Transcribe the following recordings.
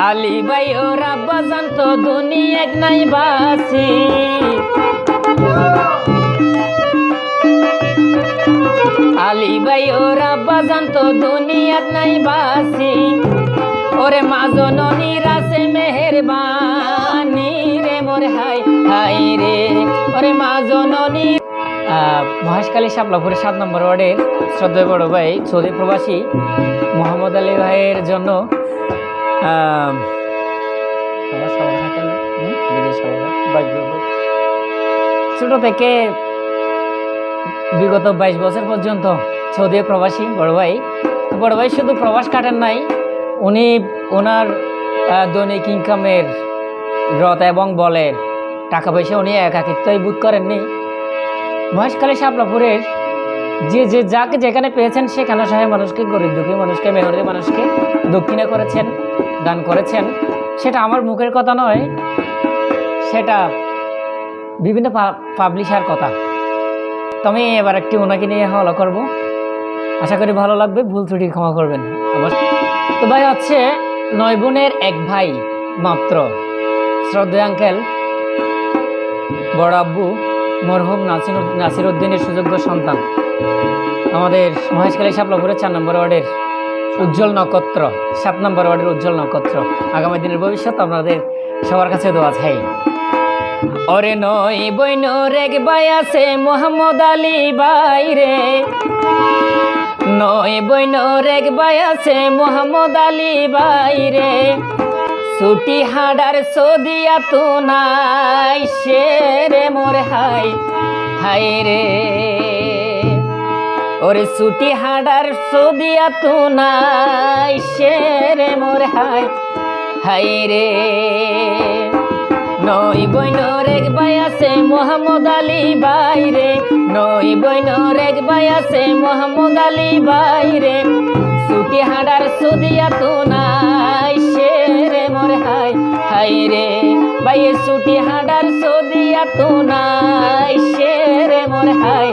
আলী ভাই ওরা বাজান তো দুনিয়াক নাই বাসি। আলী ভাই ওরা বাজান তো দুনিয়াক নাই বাসি। ওরে মা জননী মেহেরবানি রে মোর হাই হাই রে। ওরে মা জননী আহ, মহেশখালী শাপলাপুরের সাত নম্বর ওয়ার্ডের শ্রদ্ধেয় বড় ভাই চৌধুরী প্রবাসী মোহাম্মদ আলী ভাইয়ের জন্য ছোট থেকে বিগত বাইশ বছর পর্যন্ত সৌদি প্রবাসী বড় ভাই। বড় ভাই শুধু প্রবাস কাটেন নাই উনি ওনার দৈনিক ইনকামের রথ এবং বলের টাকা পয়সা উনি একাকিত্বই বোধ করেননি। মহেশখালী শাপলাপুরের যে যে যাকে যেখানে পেয়েছেন সেখানে সহায় মানুষকে গরিব দুঃখী মানুষকে মেহরদি মানুষকে দক্ষিণে করেছেন। দান করেছেন। সেটা আমার মুখের কথা নয়, সেটা বিভিন্ন পাবলিশার কথা। তো আমি এবার একটি ওনাকে নিয়ে হলো করব। আশা করি ভালো লাগবে, ভুল ত্রুটি ক্ষমা করবেন। তো ভাই হচ্ছে নয় বোনের এক ভাই মাত্র। শ্রদ্ধেয় আঙ্কেল বড় আব্বু, মরহুম নাসির নাসির উদ্দিনের সুযোগ্য সন্তান। আমাদের মহেশখালী শাপলাপুরের চার নম্বর ওয়ার্ডের উজ্জ্বল নক্ষত্র, সাত নম্বর ওয়ার্ডের উজ্জ্বল নক্ষত্র। আগামী দিনের ভবিষ্যৎ আপনাদের সবার কাছে দোয়া চাই। ওরে নয় বইন রেগ বাই আছে মোহাম্মদ আলী বাই রে। নয় বইন রেগ বাই আছে মোহাম্মদ আলী বাইরে ছুটি হাডার সদিয়া তো নাই সে রে মোর হাই হাই রে। ওরে ছুটি হাডার সদিয়া তো নাই সে রে মোর হাই হাই রে। নই বইনর এক বাই আছে মোহাম্মদ আলী বাইরে নই বইনর এক বাই আছে মোহাম্মদ আলী বাইরে ছুটি হাডার সুদিয়া তো নাই সে রে মোর হাই হাই রে। বাইয়ে ছুটি হাডার সুদিয়া তো নাই সে রে মোর হাই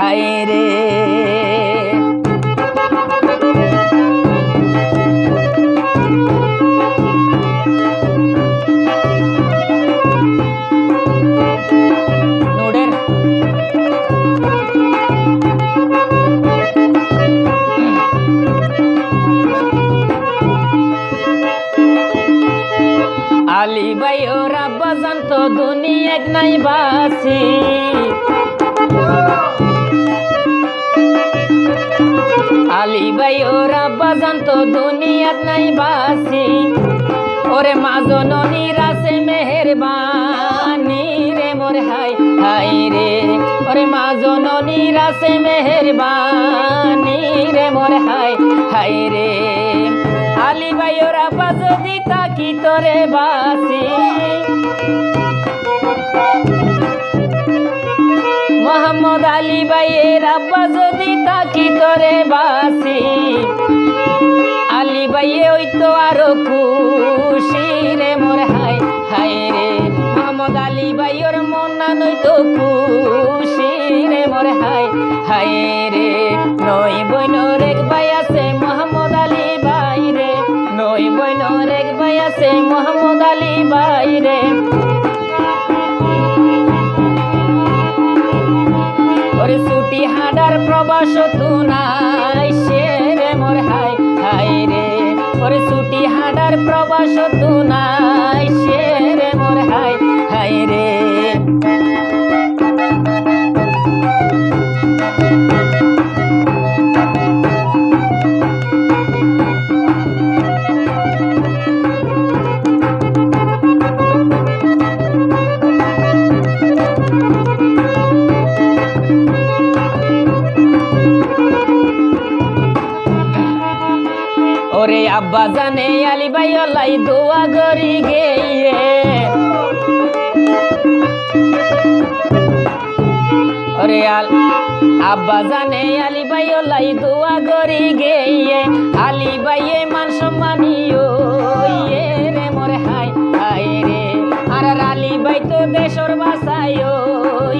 হাই রে। নাই বাসি আলী ভাই, ওরা বাজান তো দুনিয়াক নাই বাসি ওরে মা জননী রাসে মেহেরবানি রে মোর হাই হাই রে। ওরে মা জননী রাসে মেহেরবানি রে মোর হাই হাই রে। আলী ভাই, ওরা বাজদি তাকি তোরে বাসি মোহাম্মদ আলী ভাইয়ের আব্বা যদি তাকি তোরে বাসি, আলী ভাইয়ে ওই তো আরও খুশি রে মোর হাই হাই রে। মোহাম্মদ আলী ভাইয়ের মনা নই তো খুশি রে মোর হাই হাই রে। নই বইনর এক ভাই আছে মোহাম্মদ আলী ভাই রে। নই বইনর এক ভাই আছে মোহাম্মদ আলী ভাই রে। হাডার প্রবাস তু নাই সে রে মোর হাই হাই রে। ওর ছুটি হাডার প্রবাস তু ওরে আব্বা জানে আলী ভাই অলাই দোয়া গরি গেয়ে ওরে আল আব্বা জানে আলী ভাই অলাই দোয়া গরি গেয়ে আলী ভাইয়ে মান সম্মানীয় ইয়ে রে মোরে হাই হাই রে। আর আলী ভাই তো দেশর বাসায়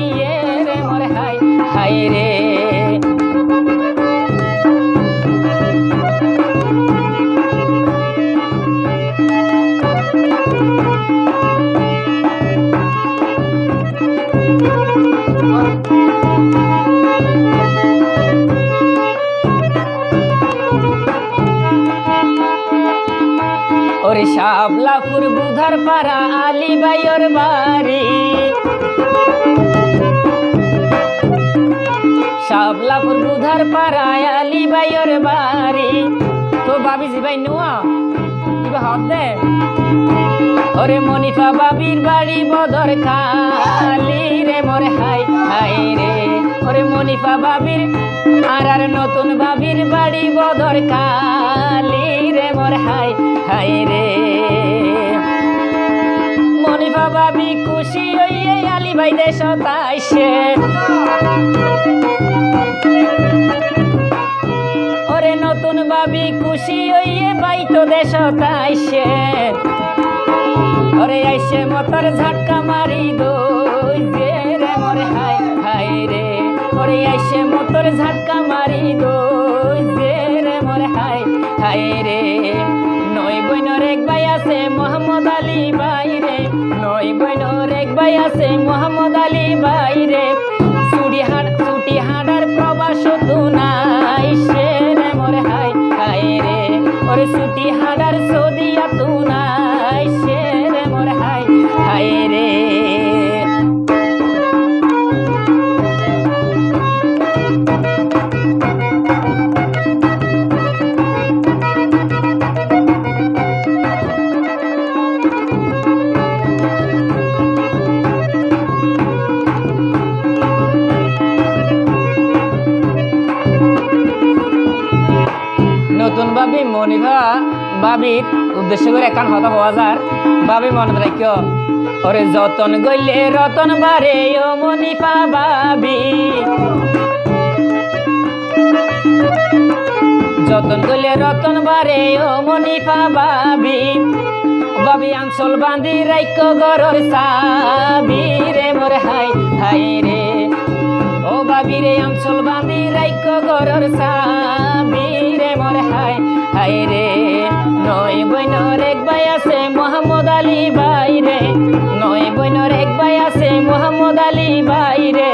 ইয়ে রে মোরে হাই হাই রে। বাইর বাড়ি। তো ভাবিছি, ভাই, নুয়া, কিবা হদ দে। ওরে মনিফা বাবির বাড়ি বদর খালি রে মোরে, হাই হাই রে। ওরে মনিফা বাবির আর আর নতুন বাবির বাড়ি বদর খালি রে মোর, হাই হাই রে। মনিফা বাবি খুশি হইয়ে আলি ভাই দেশ তাইছে নতুন বাবি খুশি হইয়ে বাইতো দেশ তাইছে ওরে আইসে মতর ঝটকা মারি দই মোরে হাই হাই রে। ওরে আইসে মতর ঝটকা মারি দই রে মোরে হাই হাই রে। নই বইনর এক ভাই আছে মোহাম্মদ আলী ভাই রে। নই বইনর এক ভাই আছে মোহাম্মদ আলী ভাই রে। চুড়ি হাট ছুটি হাডার ওরে ছুটি উদ্দেশ্য করে একান হতা হওয়া যার ভাবি মনে রাখিও, ওরে যতন গইলে রতন বারে ও মনিফা ভাবি। যতন গইলে রতন বারে ও মনিফা ভাবি। বাবি আঞ্চল বান্ধি রাইক গরর সাবি রে মোর হাই হাই রে। ও বাবি রে আঞ্চল বান্ধি রাইক গরর সাবি রে মোর হাই রে, নয় বইনর এক ভাই আছে মোহাম্মদ আলী ভাই রে। নয় বইনর এক ভাই আছে মোহাম্মদ আলী ভাই রে।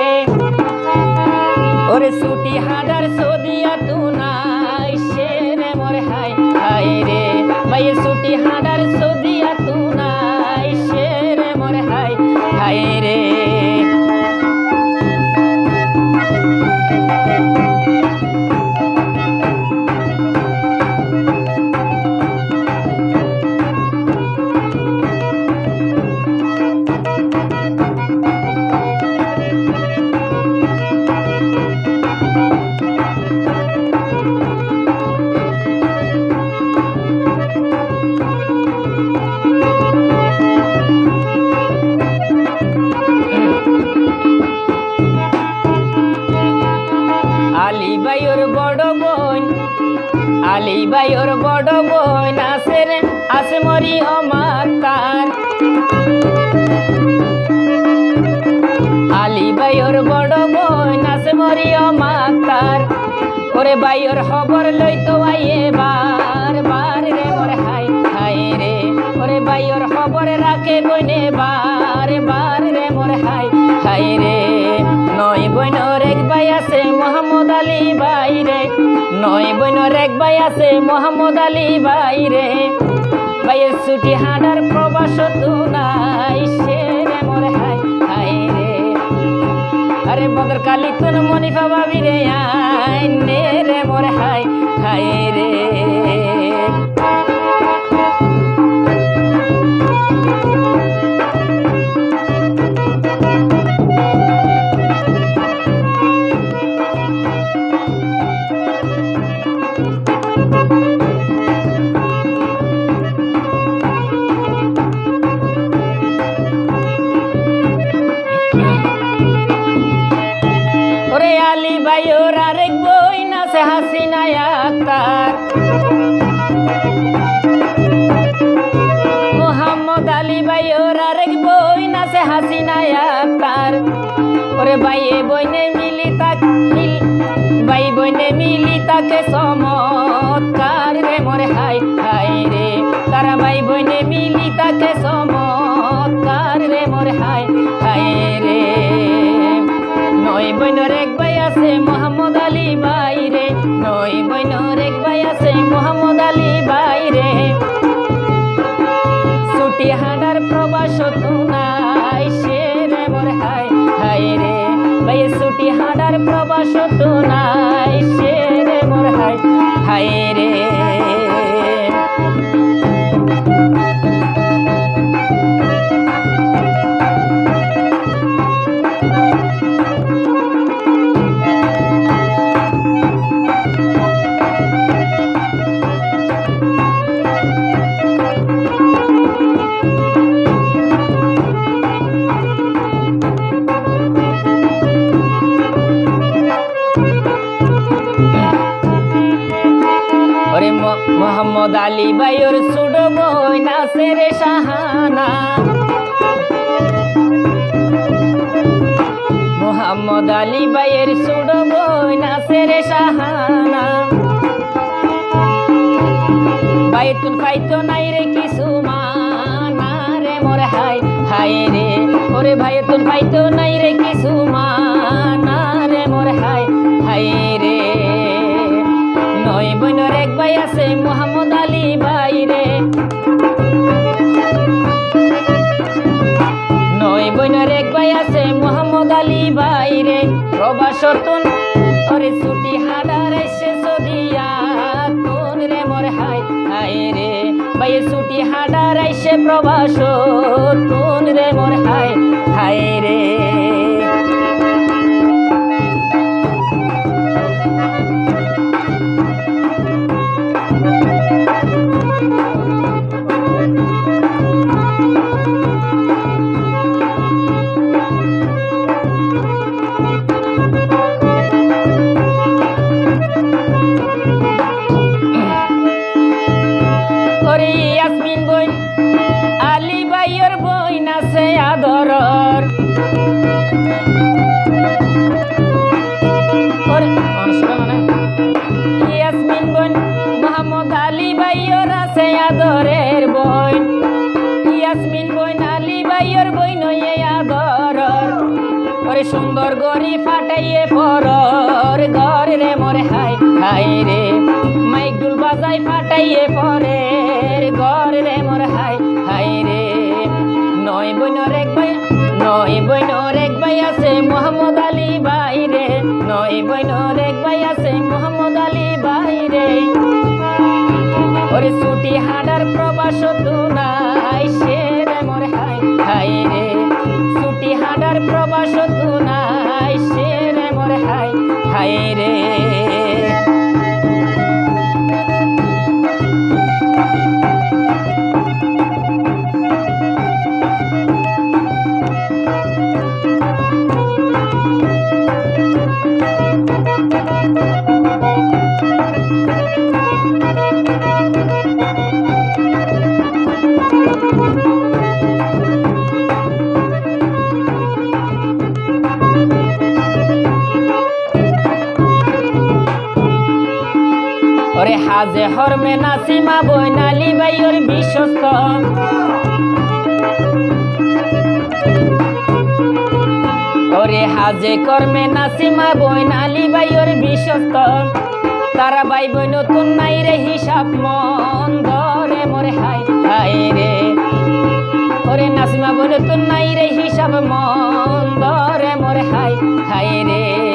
ওরে সুটি হাডার সদিয়া তু নাই, সে রে মোর হাই হাই রে। ভাইয়ের সুটি হাডার সদিয়া তু নাই, সে রে মোর হাই হাই রে। অমাতার আলী ভাইয়ের বড় বোন আছে মরি অমাতার ওরে ভাইয়ের খবর লই তো আইয়ে বার বার রে মোরে হাই হাই রে। ওরে ভাইয়ের খবর রাখে বইনে বার বার রে মোরে হাই হাই রে। নয় বইনর এক ভাই আছে মোহাম্মদ আলী ভাই রে। নয় বইনর এক ভাই আছে মোহাম্মদ আলী ভাই রে। ভাইয়ের ছুটি হাঁটার প্রবাস তু নাই। সে রে মোরে হাই হাই রে। আরে বদর কালী তুন মনিফা ভাবি রে আই নে রে মোরে হাই হাই রে। কে চমৎকার রে মোর হাই হাই রে। তারা ভাই বইনে মিলি তাকে চমৎকার রে মোর হাই হাই রে। নয় বইনর এক ভাই আছে মোহাম্মদ আলী ভাই রে। নয় বইনর এক ভাই আছে মোহাম্মদ আলী ভাই রে। ছুটি হাঁটার প্রবাস তুনাই সে রে মোর হাই হাই রে। ভাই, ছুটি হাঁটার প্রবাস হাই রে পাইতো নাই রে কিছু মানা রে মোর হাই হাই রে। নয় বইনের এক ভাই আছে মোহাম্মদ আলী ভাই রে। নয় বইনের এক ভাই আছে মোহাম্মদ আলী ভাই রে। প্রবাসতন ওরে ছুটি হাডার এসে সদিয়া কোন রে মোর হাই হাই রে। ভাই ছুটি হাডার এসে প্রবাস তুন রে মোর হাই। সুন্দর গরি ফাটাইয়ে পরর ঘর রে মোরে হাই হাই রে। মাইক ডুল বাজাই ফাটাইয়ে পরের ঘর রে মোর হাই হাই রে। নয় বইনর এক ভাই, নয় বইনর এক ভাই আছে মোহাম্মদ আলী ভাই রে। নয় বইনর এক ভাই আছে মোহাম্মদ আলী ভাই রে। ওরে ছুটি হাডার প্রবাস তু হাই হাই রে ওরে হাজে হরমে নাসিমা বইনালি বাইর বিশ্বস্ত। ওরে হাজে কর্মে নাসিমা বইনালি বাইর বিশ্বস্ত। তারা বাই বই নতুন নাই রে হিসাব মন ধরে মোরে হাই হাই রে। ওরে নাসিমা বই নতুন নাই রে হিসাব মন ধরে মোরে হাই হাই রে।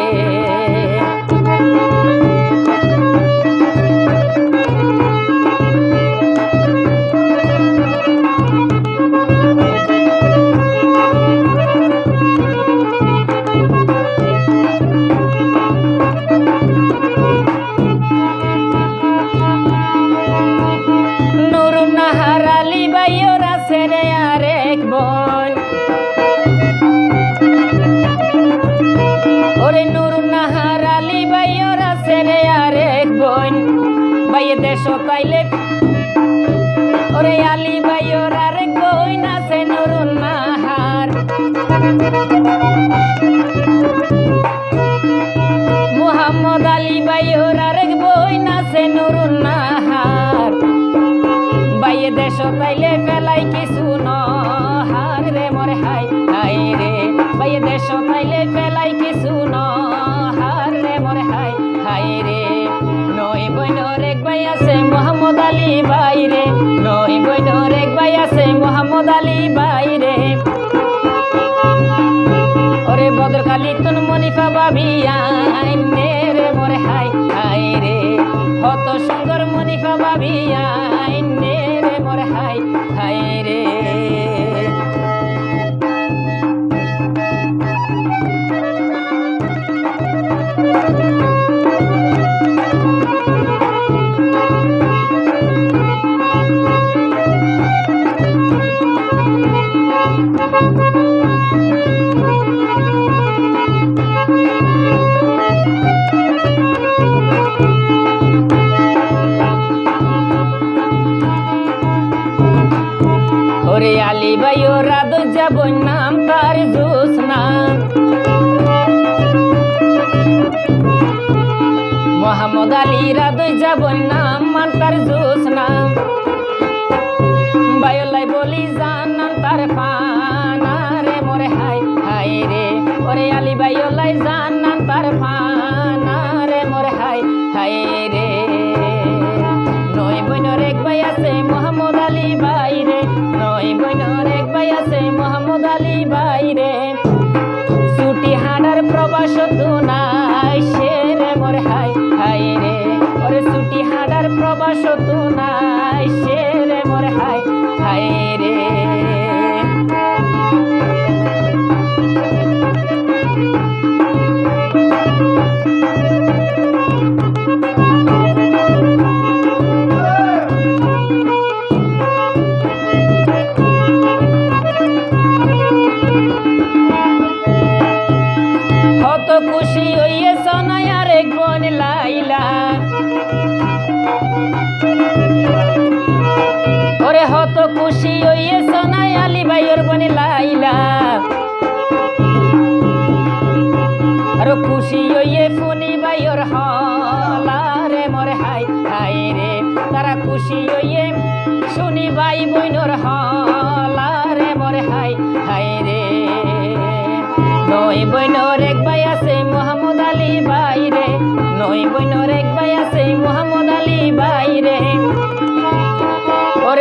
মুহাম্মদ আলী বাইর আরেক বোন আছে নুরুন্নাহার বাইয়ে দেশ তাইলে ফেলাই কিছু নহার রে মরে হাই হাই রে। বাইয়ে দেশ তাইলে ফেলাই কিছু নহার রে মরে হাই হাই রে। নই বইনর এক ভাই আছে মোহাম্মদ আলী ভাই রে নই বইনর এক ভাই আছে মোহাম্মদ আলী ভাই বদরকালী নতুন মনিফা বাবি আইনে রে মোরে, হাই হাই রে। হত সুন্দর মনিফা বাবি আইনে রে মোরে, হাই হাই রে।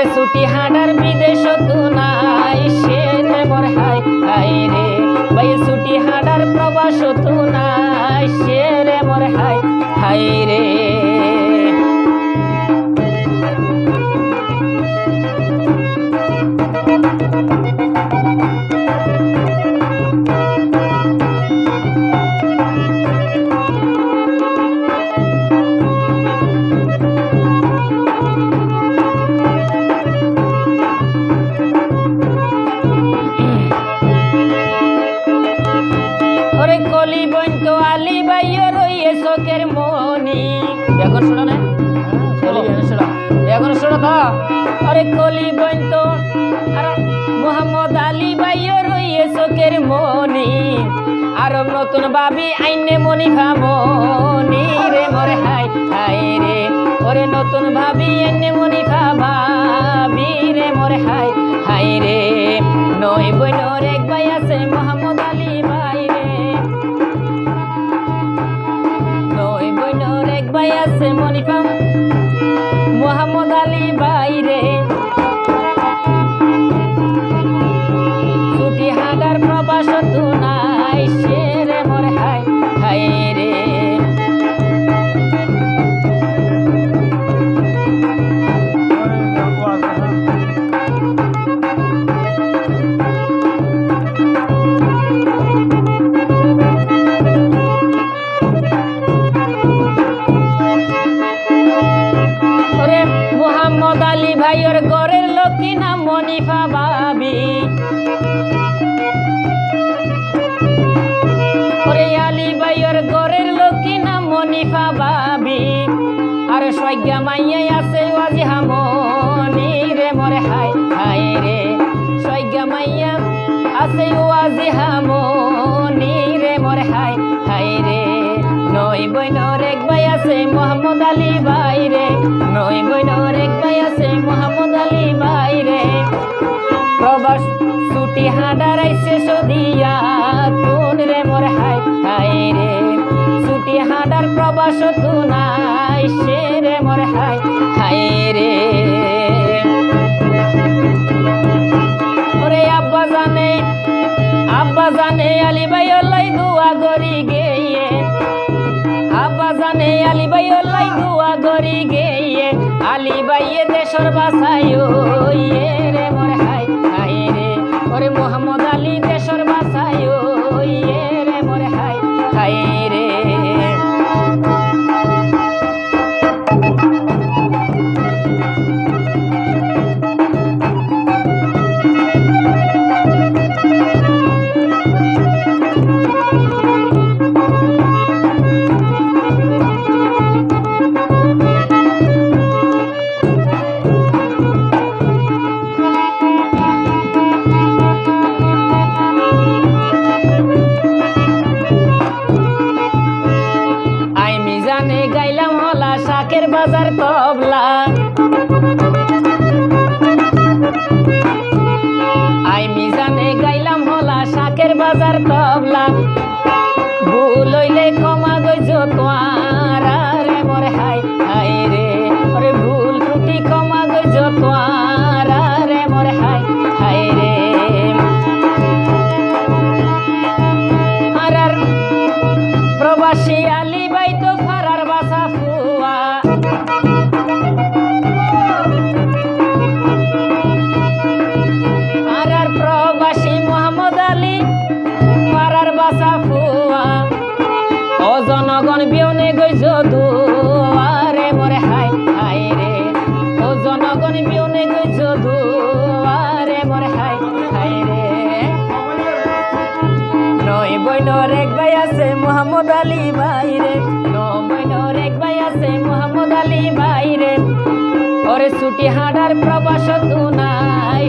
ছুটি হাডার বিদেশ তুনাই সে রে মোর হাই হাই রে। ভাই, ছুটি হাডার প্রবাস তুনাই সে রে মোর হাই হাই রে। আরে কলি বন্ত আর মোহাম্মদ আলী বাইয় রইয়ে চোখের মনি, আর নতুন ভাবি আইনে মনি ভামনি রে মরে হাই হাই রে, ওরে নতুন ভাবি আইনে মনি ভাবি রে মরে হাই হাই রে নই বইনর এক ভাই আছে মোহাম্মদ আলী ভাই রে। নই বইনর এক ভাই আছে মনিফা নই বইনর ভাই আছে মোহাম্মদ আলী ভাই রে। নই বইনর এক ভাই আছে মোহাম্মদ আলী ভাই রে। প্রবাস ছুটি হাঁডারাইছে সদিয়া, তুন রে মোর হাই হাই রে। ছুটি হাঁডার প্রবাস তুনাই সে রে মোর হাই হাই রে। বাইয়ে দেশর বাসায় ইয়ে তাই মিজানে গাইলাম হলা শাকের বাজার তবলা। ভুল হইলে কমা গই জোয়া দুয়ারে মরে হাই হাই রে। নয় বইনর এক ভাই আছে মোহাম্মদ আলী বাইরে নয় বইনর ভাই আছে মোহাম্মদ আলী বাইরে ওরে ছুটি হাঁটার প্রবাস তু নাই